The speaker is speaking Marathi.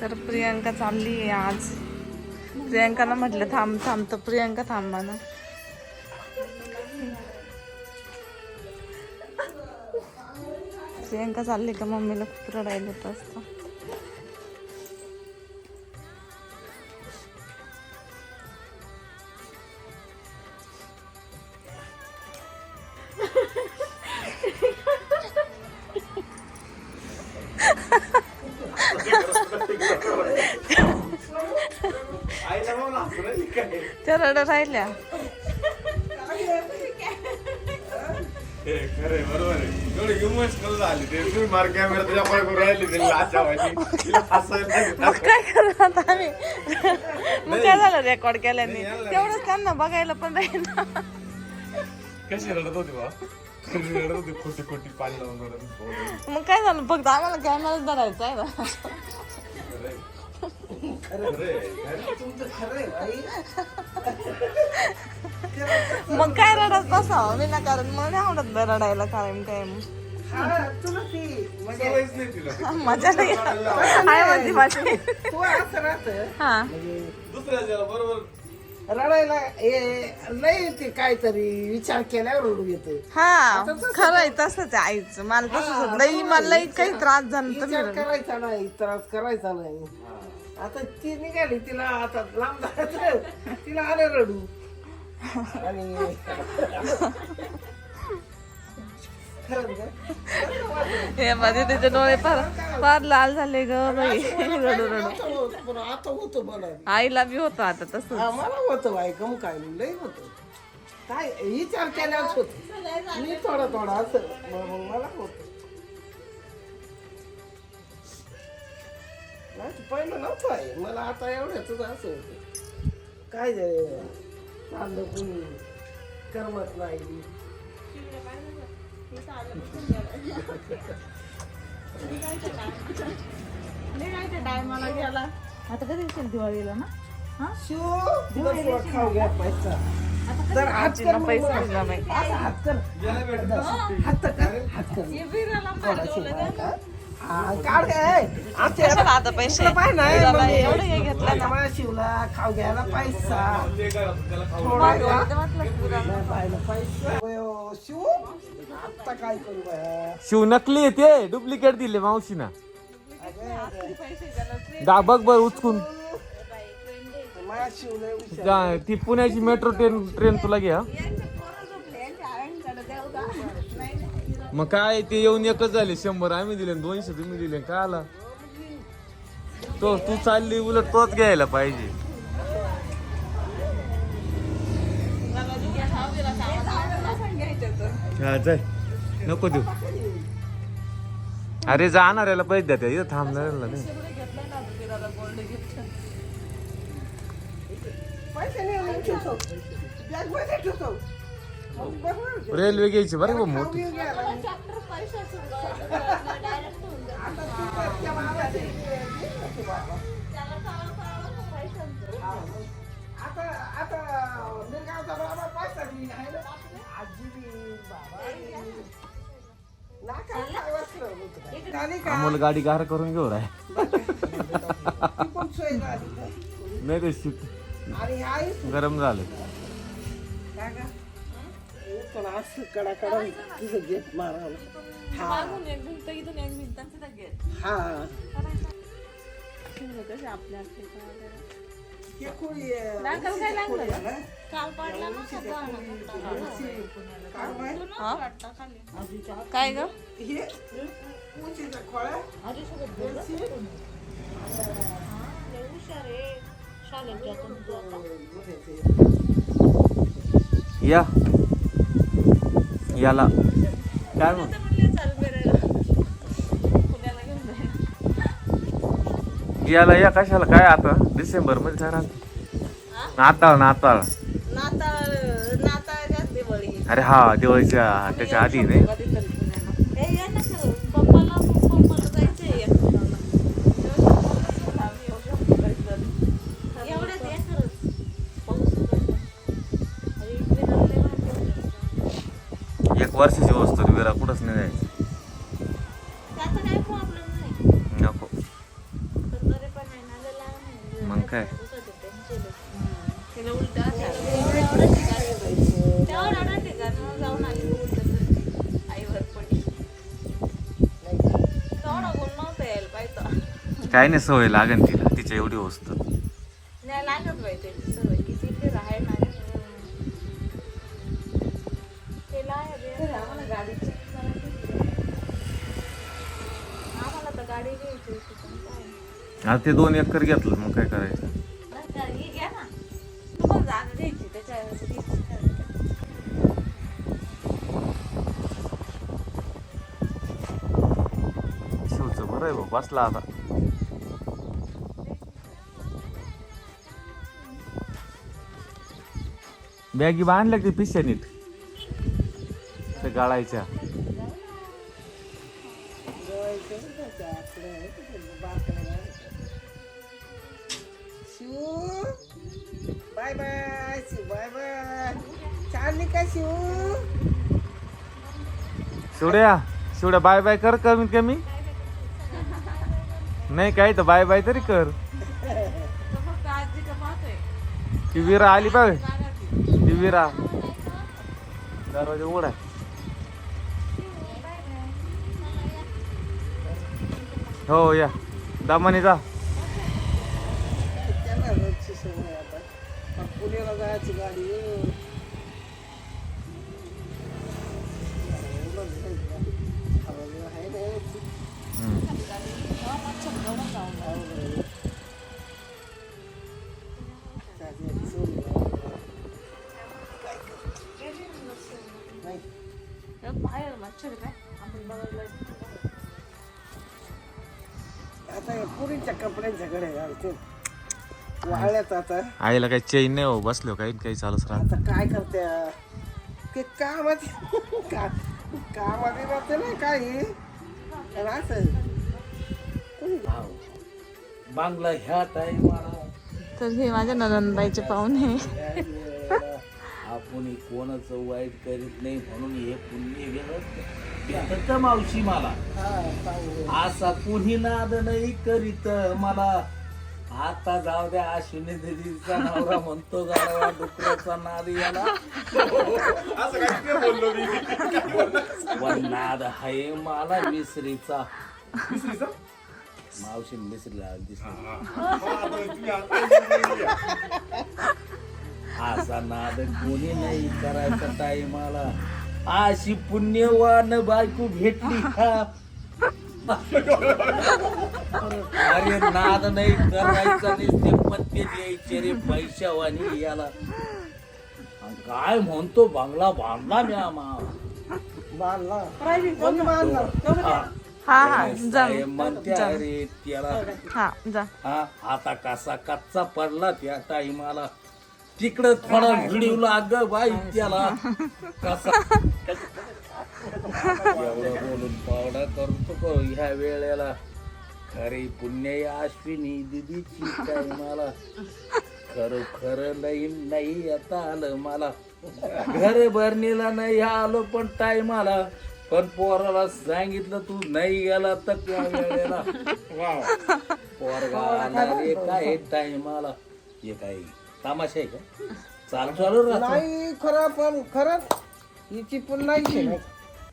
तर प्रियांका चालली आहे आज. प्रियांकाला म्हटलं थांब थांब तर प्रियांका थांबा ना. प्रियांका चालली का? मम्मीला खूप रडायला येत असतं. व्हायची तिला हसायला मग काय करू आता आम्ही? मग काय झालं रेकॉर्ड केल्याने? तेवढंच त्यांना बघायला पण राहील कशी रडत होती बा? रडत होती? खोटी खोटी पाणी लावून रडत होती. मग काय झालं? फक्त आम्हाला कॅमेराच धरायचा आहे ना. मग काय रडत बसावं? विनाकारण मला नाही आवडत बरं रडायला कायम कायम नाही तिला. मजा नाही आहे म्हणते माझी. तू असं राहतं. हा. दुसऱ्याच्या बरोबर. रडायला हे नाही ते काहीतरी विचार केल्यावर रडू येतं. हा खरं आहे तसंच आहे आईचं. मला तसंच. लई मला लई काही त्रास झाला तर मी विचार. करायचा नाही त्रास करायचा नाही. आता ती निघाली तिला आता लांब जायचं तिला आले रडू. आणि? हे माझे त्याचे डोळे फार फार लाल झाले ग बाई. रडू रडू. आता होत- पण आता होतं मला. आईला बी होतं आता तसं मला होतं बाई कम काय लई होतं. काय विचार केल्यावर होत. मी थोडा थोडा असं मग मला होत. नाही ते पहिलं नव्हतं आहे. मला आता एवढ्याच असं होतं. काय झालं चाललं कोणी? करमत नाही. आता कधी येशील दिवाळीला ना? शिव तुला थोडा खाऊ घ्या पैसा. हात कर पैसे हात कर. हात कर. हात कर. हा, काढ काय कशाला आता पैसे नाही, एवढं हे घेतलं ना शिवला खाऊ घ्यायला पैसा थोडा नाही पाहिलं पैसा शिव आता काय करू बाया? शिव नकली आहे ते. डुप्लिकेट दिले मावशीना. दा बघ बर उचकून. माझ्या शिवला जा- ती पुण्याची मेट्रो ट्रेन ट्रेन तुला घ्या मग काय ते येऊन एकच झाले शंभर आम्ही दिले आणि दोनशे तुम्ही दिले काय आला? तो तू चालली उलट तोच घ्यायला पाहिजे. हा नको देऊ. अरे जाणाऱ्याला पैसे द्या त्या इथं थांबणाऱ्याला नाही. पैसे नाही रेल्वे घ्यायची बरं का मोठी? अमोल गाडी गार करून घेऊ राय? नाही ते गरम झालं. पण असं कडा कडा तुझं गेट मारावं हा. मागून एक भिंत इथून एक भिंत आणि तिथं गेट. हा कसे आपल्या वगैरे. हे कोळी आहे. नाकाला काय लागलं? कोळी आहे ना? काल पडला ना का तो आणा मोठा. काय माहीत? तू ना वाटतं खाली. काय ग? हे? उंचीचा खोळा या. याला. काय मग? याला या कशाला? काय आता? डिसेंबरमध्ये नाताळ नाताळ. नाताळ अरे हा दिवाळीच्या त्याच्या आधी नाही? यायला पाहिजे काय नाही सवय लागेल तिला. तिच्या एवढी वस्तू. नाही लागत बाई त्याची सवय किती ते राहाय ना आम्हाला गाडी आम्हाला तर गाडी घ्यायची होती पण काय? आता ते दोन एकर घेतलं मग काय करायचं? शिवचं बरं आहे भाऊ बसला आता. बॅगी बांधल्या की पिशा नीट? ते गाळायच्या Shivu. Bye bye Shiv bye bye. चालली का शिव? शिवड्या शिवड्या बाय बाय कर कमीत कमी. नाही काय तर बाय बाय तरी कर. ती विरा आली पाहिजे ती. ती विरा. दरवाजा उघडा. हो या. दामाने जा. आता हे पुरीच्या घालते वाळल्यात आता. आईला काही चैन नाही हो बसलो काही काही चालूच राहत. आता काय करते? ते कामात का कामात राहते ना काही. आणि असं. बांगला ह्या टाइमाला तर हे माझ्या नंदबाईचे पाहुणे आपण कोणाचं वाईट करीत नाही म्हणून हे पुण्य गेलं. भेटत मावशी मला. हा असा कुणी नाद नाही करीत मला. आता जाऊ द्या अश्विनी दिदीचा नवरा म्हणतो गाडवा डुकराचा नाद याला. असं काय ते बोललो मी? पण नाद आहे मला मिसरीचा. मिसरीचा? मावशी मिसरीला दिसली हा, असा नाद कोणी नाही करायचा टाईमाला अशी पुण्यवान बायको भेटली का? अरे नाद नाही करायचा नुसते पत्ते द्यायचे रे पैशावानी याला. काय म्हणतो बांगला बांधला मी आम्हा बांधला. हा. हा जा. साहेब म्हणते अरे त्याला हा जा. हा आता कसा कच्चा पडला त्या टाइमाला तिकडं थोडा व्हिडिओ लाग बाई त्याला कसा एवढं बोलून पावडा करतो का ह्या वेळेला खरे पुण्य अश्विनी दिदीची टाइमाला खरं खरं नाही नाही आता आलं मला. घर भरणीला नाही आलो पण टाइमाला पण पोराला सांगितलं तू नाही गेला तर त्या वेळेला. पोरगा आला रे काय टाइमाला हे काय तमाशा आहे का? चालू चालू राहतो. नाही खरं पण खरंच हिची पण नाही